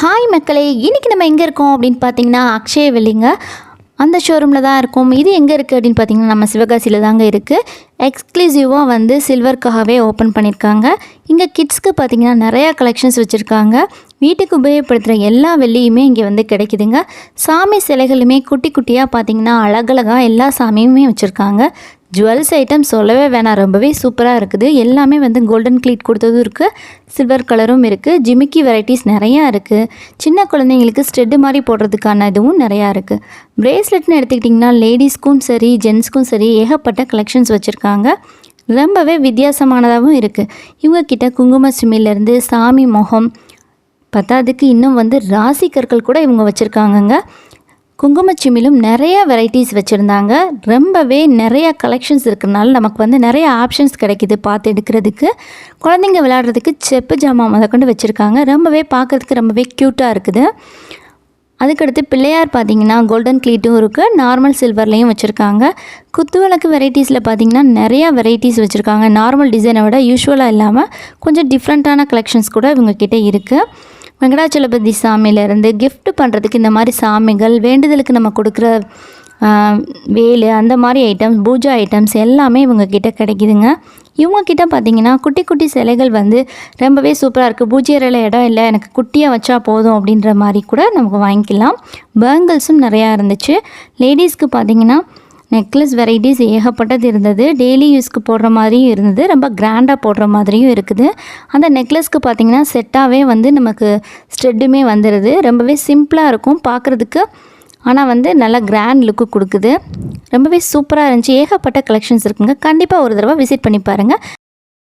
Hi மக்களே இன்றைக்கி நம்ம எங்கே இருக்கோம் அப்படின்னு பார்த்தீங்கன்னா அக்ஷய வெள்ளிங்க. அந்த ஷோரூமில் தான் இருக்கும். இது எங்கே இருக்குது அப்படின்னு பார்த்தீங்கன்னா நம்ம சிவகாசியில் தாங்க இருக்குது எக்ஸ்க்ளூசிவாக வந்து சில்வர்க்காகவே ஓப்பன் பண்ணியிருக்காங்க இங்கே கிட்ஸ்க்கு பார்த்தீங்கன்னா நிறையா கலெக்ஷன்ஸ் வச்சுருக்காங்க. வீட்டுக்கு உபயோகப்படுத்துகிற எல்லா வெள்ளியுமே இங்கே வந்து கிடைக்குதுங்க. சாமி சிலைகளுமே குட்டி குட்டியாக பார்த்தீங்கன்னா அழகழகாக எல்லா சாமியுமே வச்சுருக்காங்க. ஜுவல்ஸ் ஐட்டம் சொல்லவே வேணாம். ரொம்பவே சூப்பராக இருக்குது. எல்லாமே வந்து கோல்டன் க்ளீட் கொடுத்ததும் இருக்குது சில்வர் கலரும் இருக்குது ஜிமிக்கி வெரைட்டிஸ் நிறையா இருக்குது சின்ன குழந்தைங்களுக்கு ஸ்டெட்டு மாதிரி போடுறதுக்கான இதுவும் நிறையா இருக்குது ப்ரேஸ்லெட்னு எடுத்துக்கிட்டிங்கன்னா லேடிஸ்க்கும் சரி ஜென்ஸ்க்கும் சரி ஏகப்பட்ட கலெக்ஷன்ஸ் வச்சுருக்காங்க. ரொம்பவே வித்தியாசமானதாகவும் இருக்குது இவங்கக்கிட்ட குங்கும சிமிலேருந்து சாமி முகம் பத்தாதுக்கு இன்னும் வந்து ராசி கற்கள் கூட இவங்க வச்சுருக்காங்கங்க. குங்குமச்சிமிலும் நிறைய வெரைட்டிஸ் வச்சுருந்தாங்க. ரொம்பவே நிறைய கலெக்ஷன்ஸ் இருக்கிறனால நமக்கு வந்து நிறைய ஆப்ஷன்ஸ் கிடைக்குது பார்த்து எடுக்கிறதுக்கு. குழந்தைங்க விளையாடுறதுக்கு செப்பு ஜாமான் முதற்கொண்டு வச்சுருக்காங்க. ரொம்பவே பார்க்கறதுக்கு ரொம்பவே க்யூட்டாக இருக்குது. அதுக்கடுத்து பிள்ளையார் பார்த்தீங்கன்னா கோல்டன் க்ளீட்டும் இருக்குது நார்மல் சில்வர்லேயும் வச்சுருக்காங்க. குத்துவிளக்கு வெரைட்டிஸில் பார்த்தீங்கன்னா நிறையா வெரைட்டிஸ் வச்சுருக்காங்க. நார்மல் டிசைனை விட யூஸ்வலாக இல்லாமல் கொஞ்சம் டிஃப்ரெண்ட்டான கலெக்ஷன்ஸ் கூட இவங்கக்கிட்ட இருக்குது வெங்கடாச்சலபதி சாமியிலேருந்து கிஃப்ட் பண்ணுறதுக்கு இந்த மாதிரி சாமிகள் வேண்டுதலுக்கு நம்ம கொடுக்குற வேல் வேலு அந்த மாதிரி ஐட்டம்ஸ் பூஜா ஐட்டம்ஸ் எல்லாமே இவங்கக்கிட்ட கிடைக்கிதுங்க. கிடைக்குதுங்க பார்த்தீங்கன்னா குட்டி குட்டி சிலைகள் வந்து ரொம்பவே சூப்பராக இருக்குது பூஜையறையில் இடம் இல்லை எனக்கு குட்டியாக வச்சா போதும் அப்படின்ற மாதிரி கூட நமக்கு வாங்கிக்கலாம். பேங்கிள்ஸும் நிறையா இருந்துச்சு. லேடிஸ்க்கு பார்த்திங்கன்னா நெக்லஸ் வெரைட்டிஸ் ஏகப்பட்டது இருந்தது. டெய்லி யூஸ்க்கு போடுற மாதிரியும் இருந்தது. ரொம்ப கிராண்டாக போடுற மாதிரியும் இருக்குது. அந்த நெக்லஸ்க்கு பார்த்தீங்கன்னா செட்டாகவே வந்து நமக்கு ஸ்டெட்டுமே வந்துடுது ரொம்பவே சிம்பிளாக இருக்கும் பார்க்குறதுக்கு ஆனால் வந்து நல்லா கிராண்ட் லுக்கு கொடுக்குது. ரொம்பவே சூப்பராக இருந்துச்சு. ஏகப்பட்ட கலெக்ஷன்ஸ் இருக்குங்க. கண்டிப்பாக ஒரு தடவை விசிட் பண்ணி பாருங்கள்